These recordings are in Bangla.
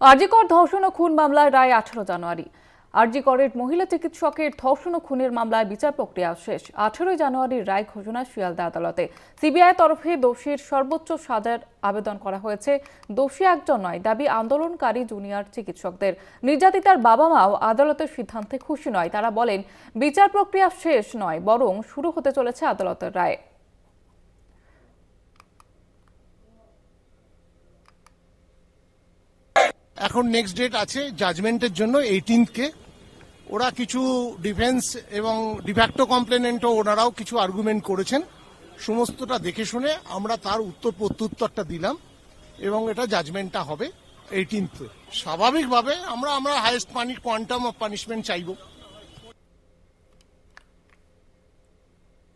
আরজিকর ধর্ষণ ও খুন মামলায় রায় আঠারো জানুয়ারি। আরজিকরের মহিলা চিকিৎসকের ধর্ষণ ও খুনের মামলায় বিচার প্রক্রিয়া শেষ। আঠারোই জানুয়ারির রায় ঘোষণা শিয়ালদা আদালতে। সিবিআই তরফে দোষীর সর্বোচ্চ সাজার আবেদন করা হয়েছে। দোষী একজন নয়, দাবি আন্দোলনকারী জুনিয়র চিকিৎসকদের। নির্যাতিতার বাবা মাও আদালতের সিদ্ধান্তে খুশি নয়। তারা বলেন, বিচার প্রক্রিয়া শেষ নয়, বরং শুরু হতে চলেছে আদালতের রায়। এখন নেক্সট ডেট আছে জাজমেন্টের জন্য এইটিনথকে ওরা কিছু ডিফেন্স এবং ডিফ্যাক্টো কমপ্লেনেন্টও ওনারাও কিছু আর্গুমেন্ট করেছেন। সমস্তটা দেখে শুনে আমরা তার উত্তর প্রত্যুত্তরটা দিলাম এবং এটা জাজমেন্টটা হবে এইটিনথ স্বাভাবিকভাবে আমরা আমরা হাইয়েস্ট পানি কোয়ান্টাম অফ পানিশমেন্ট চাইব।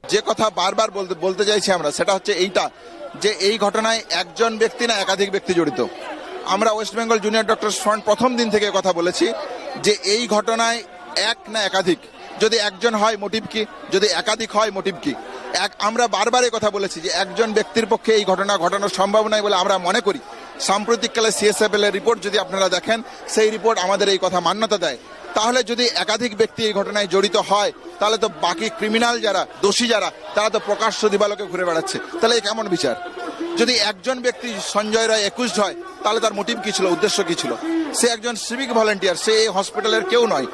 যে কথা বারবার বলতে বলতে চাইছি আমরা, সেটা হচ্ছে এইটা যে এই ঘটনায় একজন ব্যক্তি না একাধিক ব্যক্তি জড়িত। আমরা West Bengal junior doctor front প্রথম দিন থেকে কথা বলেছি যে এই ঘটনায় এক না একাধিক। যদি একজন হয়, মোটিভ কি? যদি একাধিক হয়, মোটিভ কি? এক, আমরা বারবার কথা বলেছি যে একজন ব্যক্তির পক্ষে এই ঘটনা ঘটানোর সম্ভব নয় বলে আমরা মনে করি। সাম্প্রতিককালে সিএসএফএল এর রিপোর্ট যদি আপনারা দেখেন, সেই রিপোর্ট আমাদের এই কথা মান্যতা দেয়। তাহলে যদি একাধিক ব্যক্তি এই ঘটনায় জড়িত হয়, তাহলে তো বাকি ক্রিমিনাল যারা, দোষী যারা, তারা তো প্রকাশ্য দিবালোকে ঘুরে বেড়াচ্ছে। তাহলে এই কেমন বিচার? যদি একজন ব্যক্তি সঞ্জয় রায় একুশ হয়, তাহলে তার মোটিভ কি ছিল? উদ্দেশ্য কি ছিল? সে একজন সিভিক ভলেন্টিয়ার সে এই হসপিটালের কেউ নয়।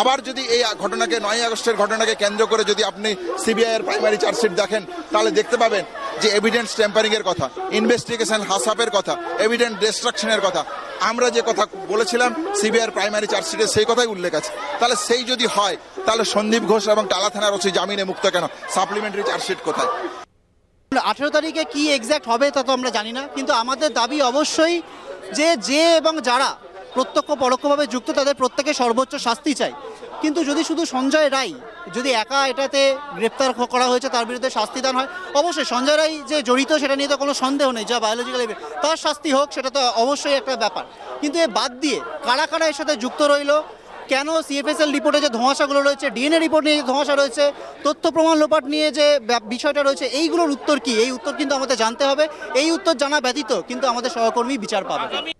আবার যদি এই ঘটনাকে নয় আগস্টের ঘটনাকে কেন্দ্র করে যদি আপনি সিবিআই এর প্রাইমারি চার্জশিট দেখেন, তাহলে দেখতে পাবেন যে এভিডেন্স টেম্পারিং এর কথা ইনভেস্টিগেশন হাসাপের কথা এভিডেন্স ডিস্ট্রাকশনের কথা। আমরা যে কথা বলেছিলাম সিবিআই প্রাইমারি চার্জশিটে সেই কথাই উল্লেখ আছে। তাহলে সেই যদি হয়, তাহলে সন্দীপ ঘোষ এবং টালা থানার ওসি জামিনে মুক্ত কেন? সাপ্লিমেন্টারি চার্জশিট কোথায়? আঠেরো তারিখে কি এক্স্যাক্ট হবে তা তো আমরা জানি না, কিন্তু আমাদের দাবি অবশ্যই যে যে এবং যারা প্রত্যক্ষ পরোক্ষভাবে যুক্ত তাদের প্রত্যেকে সর্বোচ্চ শাস্তি চাই। কিন্তু যদি শুধু সঞ্জয় রায় যদি একা এটাতে গ্রেপ্তার করা হয়েছে তার বিরুদ্ধে শাস্তি দান হয়, অবশ্যই সঞ্জয় রায় যে জড়িত সেটা নিয়ে তো কোনো সন্দেহ নেই, যা বায়োলজিক্যাল তার শাস্তি হোক সেটা তো অবশ্যই একটা ব্যাপার। কিন্তু এ বাদ দিয়ে কারা কারা এর সাথে যুক্ত রইল কেন সিএফএসএল রিপোর্টে যে ধোঁয়াশাগুলো রয়েছে ডিএনএ রিপোর্ট নিয়ে যে ধোঁয়াশা রয়েছে, তথ্য প্রমাণ লোপাট নিয়ে যে বিষয়টা রয়েছে, এইগুলোর উত্তর কি? এই উত্তর কিন্তু আমাদের জানতে হবে। এই উত্তর জানা ব্যতীত কিন্তু আমাদের সহকর্মী বিচার পাবে।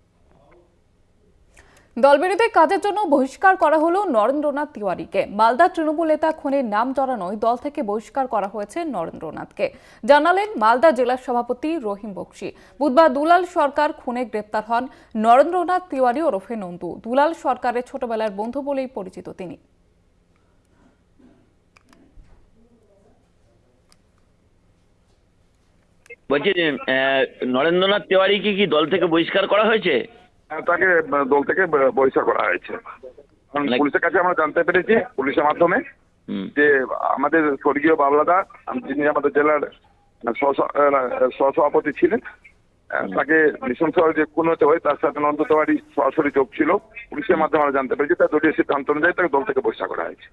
দলবিরোধী কাজের জন্য বহিষ্কার করা হলো নরেন্দ্রনাথ তিওয়ারিকে। মালদা তৃণমূল নেতা খুনের নাম জড়ানোয় দল থেকে বহিষ্কার করা হয়েছে নরেন্দ্রনাথকে। জানালেন মালদা জেলা সভাপতি রহিম বক্সি। বুধবার দুলাল সরকার খুনে গ্রেপ্তার হন নরেন্দ্রনাথ তিওয়ারি ওরফে নন্দু। দুলাল সরকারের ছোটবেলার বন্ধু বলেই পরিচিত তিনি। বলছি নরেন্দ্রনাথ তেওয়ারিকে কি দল থেকে বহিষ্কার করা হয়েছে? হ্যাঁ, তাকে আহ, দল থেকে বহিষ্কার করা হয়েছে। পুলিশের কাছে আমরা জানতে পেরেছি পুলিশের মাধ্যমে যে আমাদের স্বর্গীয় বাবলাদা যিনি আমাদের জেলার সহসভাপতি ছিলেন তাকে নৃশংসভাবে যে খুন হতে হয় তার সাথে নন্দ তেওয়ারি সরাসরি যোগ ছিল। পুলিশের মাধ্যমে আমরা জানতে পেরেছি তার দলীয় সিদ্ধান্ত অনুযায়ী তাকে দল থেকে বহিষ্কার করা হয়েছে।